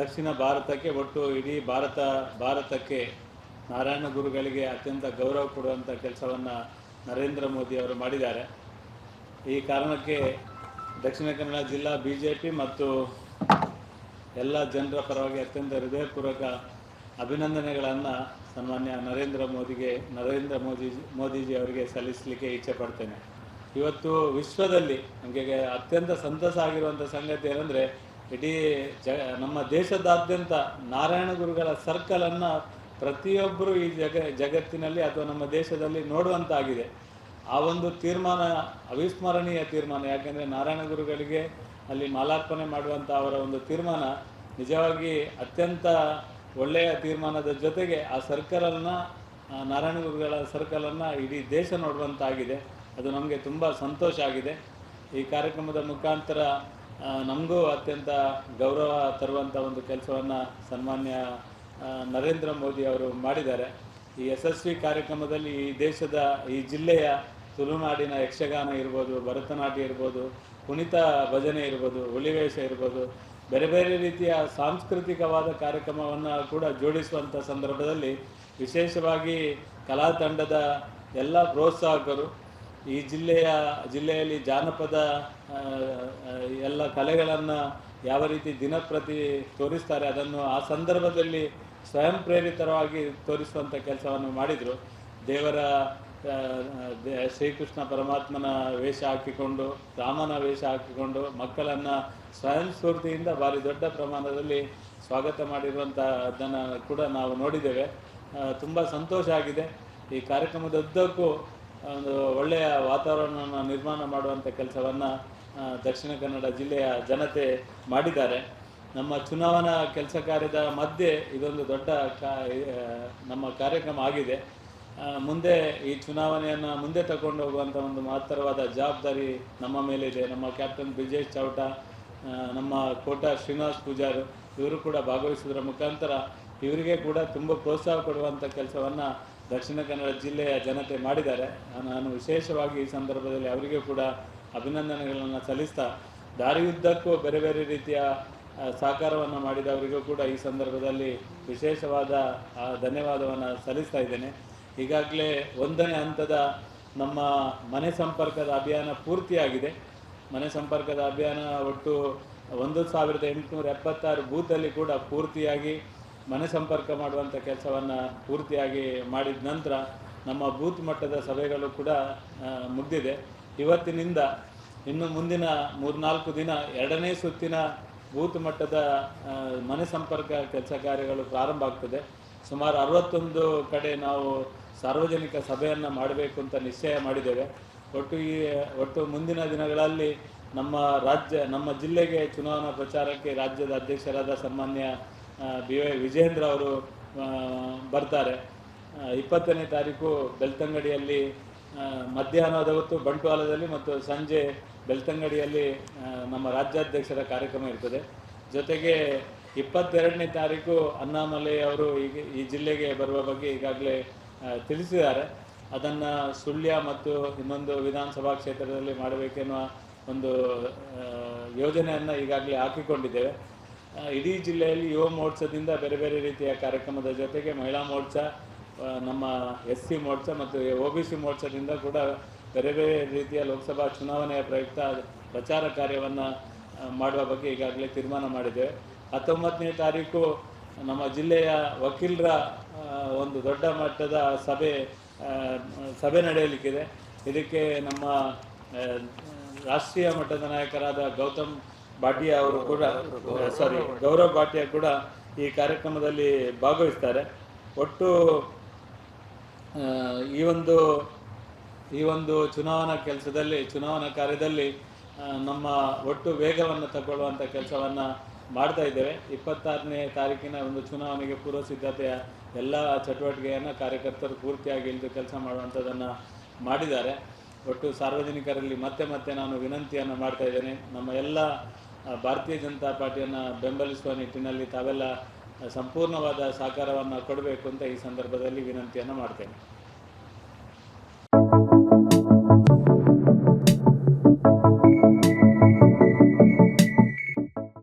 ದಕ್ಷಿಣ ಭಾರತಕ್ಕೆ ಒಟ್ಟು ಇಡೀ ಭಾರತ, ಭಾರತಕ್ಕೆ ನಾರಾಯಣ ಗುರುಗಳಿಗೆ ಅತ್ಯಂತ ಗೌರವ ಕೊಡುವಂಥ ಕೆಲಸವನ್ನು ನರೇಂದ್ರ ಮೋದಿ ಅವರು ಮಾಡಿದ್ದಾರೆ. ಈ ಕಾರಣಕ್ಕೆ ದಕ್ಷಿಣ ಕನ್ನಡ ಜಿಲ್ಲಾ ಬಿ ಜೆ ಪಿ ಮತ್ತು ಎಲ್ಲ ಜನರ ಪರವಾಗಿ ಅತ್ಯಂತ ಹೃದಯಪೂರ್ವಕ ಅಭಿನಂದನೆಗಳನ್ನು ಸನ್ಮಾನ್ಯ ನರೇಂದ್ರ ಮೋದಿಗೆ, ನರೇಂದ್ರ ಮೋದಿ, ಮೋದಿಜಿ ಅವರಿಗೆ ಸಲ್ಲಿಸಲಿಕ್ಕೆ ಇಚ್ಛೆ ಪಡ್ತೇನೆ. ಇವತ್ತು ವಿಶ್ವದಲ್ಲಿ ನಮಗೆ ಅತ್ಯಂತ ಸಂತಸ ಆಗಿರುವಂಥ ಸಂಗತಿ ಏನಂದರೆ ಇಡೀ ಜ, ನಮ್ಮ ದೇಶದಾದ್ಯಂತ ನಾರಾಯಣ ಗುರುಗಳ ಸರ್ಕಲನ್ನು ಪ್ರತಿಯೊಬ್ಬರು ಈ ಜಗ, ಜಗತ್ತಿನಲ್ಲಿ ಅಥವಾ ನಮ್ಮ ದೇಶದಲ್ಲಿ ನೋಡುವಂತಾಗಿದೆ. ಆ ಒಂದು ತೀರ್ಮಾನ, ಅವಿಸ್ಮರಣೀಯ ತೀರ್ಮಾನ. ಯಾಕೆಂದರೆ ನಾರಾಯಣ ಗುರುಗಳಿಗೆ ಅಲ್ಲಿ ಮಾಲಾರ್ಪಣೆ ಮಾಡುವಂಥ ಅವರ ಒಂದು ತೀರ್ಮಾನ ನಿಜವಾಗಿ ಅತ್ಯಂತ ಒಳ್ಳೆಯ ತೀರ್ಮಾನದ ಜೊತೆಗೆ ಆ ಸರ್ಕಲನ್ನು ನಾರಾಯಣ ಗುರುಗಳ ಸರ್ಕಲನ್ನು ಇಡೀ ದೇಶ ನೋಡುವಂತಾಗಿದೆ. ಅದು ನಮಗೆ ತುಂಬ ಸಂತೋಷ ಆಗಿದೆ. ಈ ಕಾರ್ಯಕ್ರಮದ ಮುಖಾಂತರ ನಮಗೂ ಅತ್ಯಂತ ಗೌರವ ತರುವಂಥ ಒಂದು ಕೆಲಸವನ್ನು ಸನ್ಮಾನ್ಯ ನರೇಂದ್ರ ಮೋದಿ ಅವರು ಮಾಡಿದ್ದಾರೆ. ಈ ಯಶಸ್ವಿ ಕಾರ್ಯಕ್ರಮದಲ್ಲಿ ಈ ದೇಶದ, ಈ ಜಿಲ್ಲೆಯ ತುಳುನಾಡಿನ ಯಕ್ಷಗಾನ ಇರ್ಬೋದು, ಭರತನಾಟ್ಯ ಇರ್ಬೋದು, ಕುಣಿತ ಭಜನೆ ಇರ್ಬೋದು, ಹುಲಿವೇಷ ಇರ್ಬೋದು, ಬೇರೆ ಬೇರೆ ರೀತಿಯ ಸಾಂಸ್ಕೃತಿಕವಾದ ಕಾರ್ಯಕ್ರಮವನ್ನು ಕೂಡ ಜೋಡಿಸುವಂಥ ಸಂದರ್ಭದಲ್ಲಿ ವಿಶೇಷವಾಗಿ ಕಲಾ ತಂಡದ ಎಲ್ಲ ಪ್ರೋತ್ಸಾಹಕರು ಈ ಜಿಲ್ಲೆಯ, ಜಿಲ್ಲೆಯಲ್ಲಿ ಜಾನಪದ ಎಲ್ಲ ಕಲೆಗಳನ್ನು ಯಾವ ರೀತಿ ದಿನಪ್ರತಿ ತೋರಿಸ್ತಾರೆ ಅದನ್ನು ಆ ಸಂದರ್ಭದಲ್ಲಿ ಸ್ವಯಂ ಪ್ರೇರಿತವಾಗಿ ತೋರಿಸುವಂಥ ಕೆಲಸವನ್ನು ಮಾಡಿದರು. ದೇವರ ಶ್ರೀಕೃಷ್ಣ ಪರಮಾತ್ಮನ ವೇಷ ಹಾಕಿಕೊಂಡು, ರಾಮನ ವೇಷ ಹಾಕಿಕೊಂಡು ಮಕ್ಕಳನ್ನು ಸ್ವಯಂ ಸ್ಫೂರ್ತಿಯಿಂದ ಭಾರಿ ದೊಡ್ಡ ಪ್ರಮಾಣದಲ್ಲಿ ಸ್ವಾಗತ ಮಾಡಿರುವಂಥ ಅದನ್ನು ಕೂಡ ನಾವು ನೋಡಿದ್ದೇವೆ. ತುಂಬ ಸಂತೋಷ ಆಗಿದೆ. ಈ ಕಾರ್ಯಕ್ರಮದ ಉದ್ದಕ್ಕೂ ಒಂದು ಒಳ್ಳೆಯ ವಾತಾವರಣವನ್ನು ನಿರ್ಮಾಣ ಮಾಡುವಂಥ ಕೆಲಸವನ್ನು ದಕ್ಷಿಣ ಕನ್ನಡ ಜಿಲ್ಲೆಯ ಜನತೆ ಮಾಡಿದ್ದಾರೆ. ನಮ್ಮ ಚುನಾವಣಾ ಕೆಲಸ ಕಾರ್ಯದ ಮಧ್ಯೆ ಇದೊಂದು ದೊಡ್ಡ ಕಾ ನಮ್ಮ ಕಾರ್ಯಕ್ರಮ ಆಗಿದೆ. ಮುಂದೆ ಈ ಚುನಾವಣೆಯನ್ನು ಮುಂದೆ ತಗೊಂಡು ಹೋಗುವಂಥ ಒಂದು ಮಹತ್ತರವಾದ ಜವಾಬ್ದಾರಿ ನಮ್ಮ ಮೇಲಿದೆ ನಮ್ಮ ಕ್ಯಾಪ್ಟನ್ ಬ್ರಿಜೇಶ್ ಚೌಟ ನಮ್ಮ ಕೋಟ ಶ್ರೀನಿವಾಸ್ ಪೂಜಾರ್, ಇವರು ಕೂಡ ಭಾಗವಹಿಸಿದ್ರ ಮುಖಾಂತರ ಇವರಿಗೆ ಕೂಡ ತುಂಬ ಪ್ರೋತ್ಸಾಹ ಕೊಡುವಂಥ ಕೆಲಸವನ್ನು ದಕ್ಷಿಣ ಕನ್ನಡ ಜಿಲ್ಲೆಯ ಜನತೆ ಮಾಡಿದ್ದಾರೆ. ನಾನು ವಿಶೇಷವಾಗಿ ಈ ಸಂದರ್ಭದಲ್ಲಿ ಅವರಿಗೆ ಕೂಡ ಅಭಿನಂದನೆಗಳನ್ನು ಸಲ್ಲಿಸ್ತಾ, ದಾರಿಯುದ್ದಕ್ಕೂ ಬೇರೆ ಬೇರೆ ರೀತಿಯ ಸಹಕಾರವನ್ನು ಮಾಡಿದವರಿಗೂ ಕೂಡ ಈ ಸಂದರ್ಭದಲ್ಲಿ ವಿಶೇಷವಾದ ಧನ್ಯವಾದವನ್ನು ಸಲ್ಲಿಸ್ತಾ ಇದ್ದೇನೆ. ಈಗಾಗಲೇ ಒಂದನೇ ಹಂತದ ನಮ್ಮ ಮನೆ ಸಂಪರ್ಕದ ಅಭಿಯಾನ ಪೂರ್ತಿಯಾಗಿದೆ. ಮನೆ ಸಂಪರ್ಕದ ಅಭಿಯಾನ ಒಟ್ಟು ಒಂದು ಸಾವಿರದ ಎಂಟುನೂರ ಎಪ್ಪತ್ತಾರು ಬೂತಲ್ಲಿ ಕೂಡ ಪೂರ್ತಿಯಾಗಿ ಮನೆ ಸಂಪರ್ಕ ಮಾಡುವಂಥ ಕೆಲಸವನ್ನು ಪೂರ್ತಿಯಾಗಿ ಮಾಡಿದ ನಂತರ ನಮ್ಮ ಬೂತ್ ಮಟ್ಟದ ಸಭೆಗಳು ಕೂಡ ಮುಗಿದಿದೆ. ಇವತ್ತಿನಿಂದ ಇನ್ನು ಮುಂದಿನ ಮೂರ್ನಾಲ್ಕು ದಿನ ಎರಡನೇ ಸುತ್ತಿನ ಬೂತ್ ಮಟ್ಟದ ಮನೆ ಸಂಪರ್ಕ ಕೆಲಸ ಕಾರ್ಯಗಳು ಪ್ರಾರಂಭ ಆಗ್ತದೆ. ಸುಮಾರು ಅರವತ್ತೊಂದು ಕಡೆ ನಾವು ಸಾರ್ವಜನಿಕ ಸಭೆಯನ್ನು ಮಾಡಬೇಕು ಅಂತ ನಿಶ್ಚಯ ಮಾಡಿದ್ದೇವೆ. ಒಟ್ಟು ಈ, ಒಟ್ಟು ಮುಂದಿನ ದಿನಗಳಲ್ಲಿ ನಮ್ಮ ರಾಜ್ಯ, ನಮ್ಮ ಜಿಲ್ಲೆಗೆ ಚುನಾವಣಾ ಪ್ರಚಾರಕ್ಕೆ ರಾಜ್ಯದ ಅಧ್ಯಕ್ಷರಾದ ಸನ್ಮಾನ್ಯ ಬಿ ವೈ ವಿಜೇಂದ್ರ ಅವರು ಬರ್ತಾರೆ. ಇಪ್ಪತ್ತನೇ ತಾರೀಕು ಬೆಳ್ತಂಗಡಿಯಲ್ಲಿ ಮಧ್ಯಾಹ್ನದ ಹೊತ್ತು ಬಂಟ್ವಾಲದಲ್ಲಿ ಮತ್ತು ಸಂಜೆ ಬೆಳ್ತಂಗಡಿಯಲ್ಲಿ ನಮ್ಮ ರಾಜ್ಯಾಧ್ಯಕ್ಷರ ಕಾರ್ಯಕ್ರಮ ಇರ್ತದೆ. ಜೊತೆಗೆ ಇಪ್ಪತ್ತೆರಡನೇ ತಾರೀಕು ಅಣ್ಣಾಮಲೈ ಅವರು ಈಗ ಈ ಜಿಲ್ಲೆಗೆ ಬರುವ ಬಗ್ಗೆ ಈಗಾಗಲೇ ತಿಳಿಸಿದ್ದಾರೆ. ಅದನ್ನು ಸುಳ್ಯ ಮತ್ತು ಇನ್ನೊಂದು ವಿಧಾನಸಭಾ ಕ್ಷೇತ್ರದಲ್ಲಿ ಮಾಡಬೇಕೆನ್ನುವ ಒಂದು ಯೋಜನೆಯನ್ನು ಈಗಾಗಲೇ ಹಾಕಿಕೊಂಡಿದ್ದೇವೆ. ಇಡೀ ಜಿಲ್ಲೆಯಲ್ಲಿ ಯುವ ಮೋರ್ಚಾದಿಂದ ಬೇರೆ ಬೇರೆ ರೀತಿಯ ಕಾರ್ಯಕ್ರಮದ ಜೊತೆಗೆ ಮಹಿಳಾ ಮೋರ್ಚಾ ನಮ್ಮ ಎಸ್ ಸಿ ಮೋರ್ಚಾ ಮತ್ತು ಒ ಬಿ ಸಿ ಮೋರ್ಚಾದಿಂದ ಕೂಡ ಬೇರೆ ಬೇರೆ ರೀತಿಯ ಲೋಕಸಭಾ ಚುನಾವಣೆಯ ಪ್ರಯುಕ್ತ ಪ್ರಚಾರ ಕಾರ್ಯವನ್ನು ಮಾಡುವ ಬಗ್ಗೆ ಈಗಾಗಲೇ ತೀರ್ಮಾನ ಮಾಡಿದ್ದೇವೆ ಹತ್ತೊಂಬತ್ತನೇ ತಾರೀಕು ನಮ್ಮ ಜಿಲ್ಲೆಯ ವಕೀಲರ ಒಂದು ದೊಡ್ಡ ಮಟ್ಟದ ಸಭೆ ಸಭೆ ನಡೆಯಲಿಕ್ಕಿದೆ. ಇದಕ್ಕೆ ನಮ್ಮ ರಾಷ್ಟ್ರೀಯ ಮಟ್ಟದ ನಾಯಕರಾದ ಗೌತಮ್ ಭಾಟಿಯಾ ಅವರು ಕೂಡ ಸಾರಿ ಗೌರವ್ ಭಾಟಿಯಾ ಕೂಡ ಈ ಕಾರ್ಯಕ್ರಮದಲ್ಲಿ ಭಾಗವಹಿಸ್ತಾರೆ. ಒಟ್ಟು ಈ ಒಂದು ಈ ಒಂದು ಚುನಾವಣಾ ಕೆಲಸದಲ್ಲಿ, ಚುನಾವಣಾ ಕಾರ್ಯದಲ್ಲಿ ನಮ್ಮ ಒಟ್ಟು ವೇಗವನ್ನು ತಗೊಳ್ಳುವಂಥ ಕೆಲಸವನ್ನು ಮಾಡ್ತಾ ಇದ್ದೇವೆ. ಇಪ್ಪತ್ತಾರನೇ ತಾರೀಕಿನ ಒಂದು ಚುನಾವಣೆಗೆ ಪೂರ್ವ ಸಿದ್ಧತೆಯ ಎಲ್ಲ ಚಟುವಟಿಕೆಯನ್ನು ಕಾರ್ಯಕರ್ತರು ಪೂರ್ತಿಯಾಗಿ ಇಳಿದು ಕೆಲಸ ಮಾಡುವಂಥದ್ದನ್ನು ಮಾಡಿದ್ದಾರೆ. ಒಟ್ಟು ಸಾರ್ವಜನಿಕರಲ್ಲಿ ಮತ್ತೆ ಮತ್ತೆ ನಾನು ವಿನಂತಿಯನ್ನು ಮಾಡ್ತಾ ಇದ್ದೇನೆ. ನಮ್ಮ ಎಲ್ಲ ಭಾರತೀಯ ಜನತಾ ಪಾರ್ಟಿಯನ್ನು ಬೆಂಬಲಿಸುವ ನಿಟ್ಟಿನಲ್ಲಿ ತಾವೆಲ್ಲ ಸಂಪೂರ್ಣವಾದ ಸಹಕಾರವನ್ನು ಕೊಡಬೇಕು ಅಂತ ಈ ಸಂದರ್ಭದಲ್ಲಿ ವಿನಂತಿಯನ್ನು ಮಾಡ್ತೇನೆ.